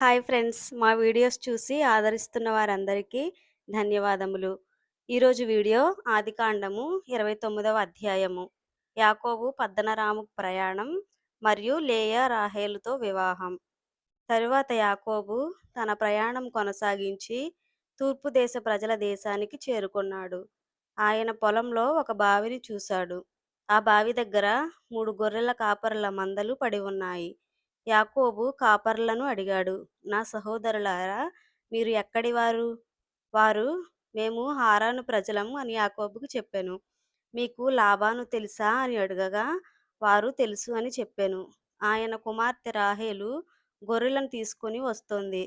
Hi friends. మా videos చూసి ఆదరిస్తున్న వారందరికీ ధన్యవాదములు. ఈరోజు వీడియో ఆదికాండము ఇరవై తొమ్మిదవ అధ్యాయము. యాకోబు పద్దనరాము ప్రయాణం మరియు లేయా రాహేలుతో వివాహం. తరువాత యాకోబు తన ప్రయాణం కొనసాగించి తూర్పు దేశ ప్రజల దేశానికి చేరుకున్నాడు. ఆయన పొలంలో ఒక బావిని చూశాడు. ఆ బావి దగ్గర మూడు గొర్రెల కాపరుల మందలు పడి ఉన్నాయి. యాకోబు కాపర్లను అడిగాడు నా సహోదరులారా మీరు ఎక్కడి వారు? వారు మేము హారాను ప్రజలం అని యాకోబుకు చెప్పాను. మీకు లాభాను తెలుసా? అని అడగగా వారు తెలుసు అని చెప్పాను. ఆయన కుమార్తె రాహేలు గొర్రెలను తీసుకొని వస్తోంది.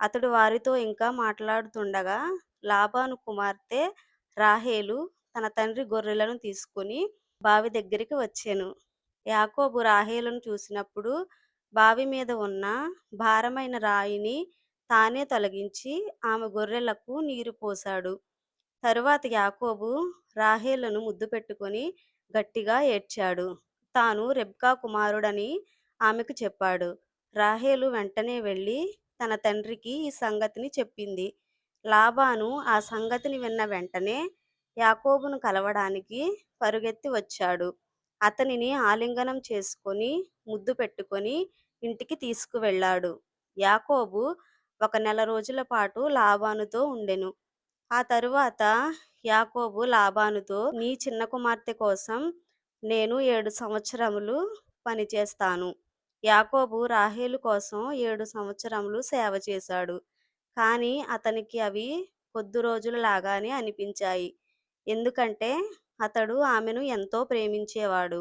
అతడు వారితో ఇంకా మాట్లాడుతుండగా లాభాను కుమార్తె రాహేలు తన తండ్రి గొర్రెలను తీసుకుని బావి దగ్గరికి వచ్చాను. యాకోబు రాహేలను చూసినప్పుడు బావి మీద ఉన్న భారమైన రాయిని తానే తొలగించి ఆమె గొర్రెలకు నీరు పోశాడు. తరువాత యాకోబు రాహేలను ముద్దు పెట్టుకొని గట్టిగా ఏడ్చాడు. తాను రెబ్కా కుమారుడని ఆమెకు చెప్పాడు. రాహేలు వెంటనే వెళ్ళి తన తండ్రికి ఈ సంగతిని చెప్పింది. లాబాను ఆ సంగతిని విన్న వెంటనే యాకోబును కలవడానికి పరుగెత్తి వచ్చాడు. అతనిని ఆలింగనం చేసుకొని ముద్దు పెట్టుకొని ఇంటికి తీసుకువెళ్ళాడు. యాకోబు ఒక నెల రోజుల పాటు లాబానుతో ఉండెను. ఆ తరువాత యాకోబు లాబానుతో నీ చిన్న కుమార్తె కోసం నేను ఏడు సంవత్సరములు పనిచేస్తాను యాకోబు రాహేలు కోసం ఏడు సంవత్సరములు సేవ చేశాడు. కానీ అతనికి అవి కొద్ది రోజులు లాగానే అనిపించాయి. ఎందుకంటే అతడు ఆమెను ఎంతో ప్రేమించేవాడు.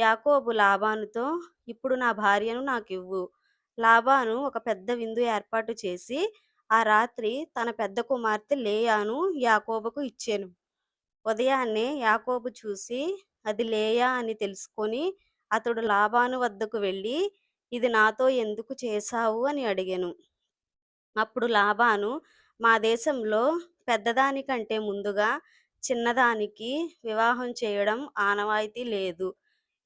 యాకోబు లాబానుతో ఇప్పుడు నా భార్యను నాకివ్వు. లాబాను ఒక పెద్ద విందు ఏర్పాటు చేసి ఆ రాత్రి తన పెద్ద కుమార్తె లేయాను యాకోబుకు ఇచ్చాను. ఉదయాన్నే యాకోబు చూసి అది లేయా అని తెలుసుకొని అతడు లాబాను వద్దకు వెళ్ళి ఇది నాతో ఎందుకు చేశావు? అని అడిగాను. అప్పుడు లాబాను మా దేశంలో పెద్దదానికంటే ముందుగా చిన్నదానికి వివాహం చేయడం ఆనవాయితీ లేదు.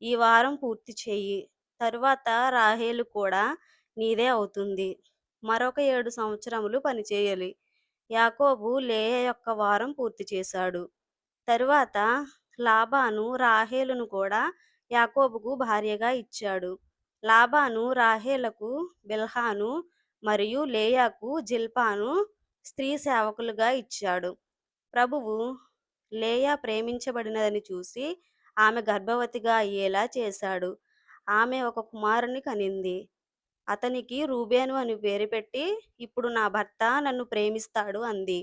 ఈ వారం పూర్తి చేయి. తరువాత రాహేలు కూడా నీదే అవుతుంది. మరొక ఏడు సంవత్సరములు పనిచేయాలి యాకోబు లేయ యొక్క వారం పూర్తి చేశాడు. తరువాత లాబాను రాహేలును కూడా యాకోబుకు భార్యగా ఇచ్చాడు. లాబాను రాహేలకు బిల్హాను మరియు లేయాకు జిల్పాను స్త్రీ సేవకులుగా ఇచ్చాడు. ప్రభువు లేయా ప్రేమించబడినదని చూసి ఆమె గర్భవతిగా అయ్యేలా చేశాడు. ఆమె ఒక కుమారుని కనింది. అతనికి రూబేను అని పేరు పెట్టి ఇప్పుడు నా భర్త నన్ను ప్రేమిస్తాడు అంది.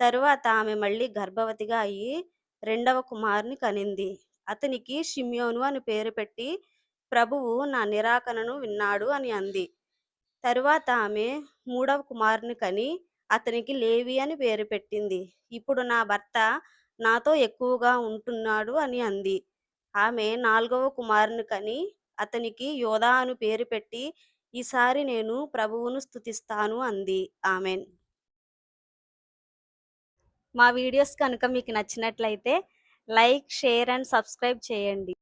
తరువాత ఆమె మళ్ళీ గర్భవతిగా అయ్యి రెండవ కుమారుని కనింది. అతనికి షిమ్యోను అని పేరు పెట్టి ప్రభువు నా నిరాకరణను విన్నాడు అని అంది. తరువాత ఆమె మూడవ కుమారుని కని అతనికి లేవి అని పేరు పెట్టింది. ఇప్పుడు నా భర్త నాతో ఎక్కువగా ఉంటున్నాడు అని అంది. ఆమె నాలుగవ కుమారుని కని అతనికి యోధా అని పేరు పెట్టి ఈసారి నేను ప్రభువును స్థుతిస్తాను అంది. ఆమెన్. మా వీడియోస్ కనుక మీకు నచ్చినట్లయితే లైక్ షేర్ అండ్ సబ్స్క్రైబ్ చేయండి.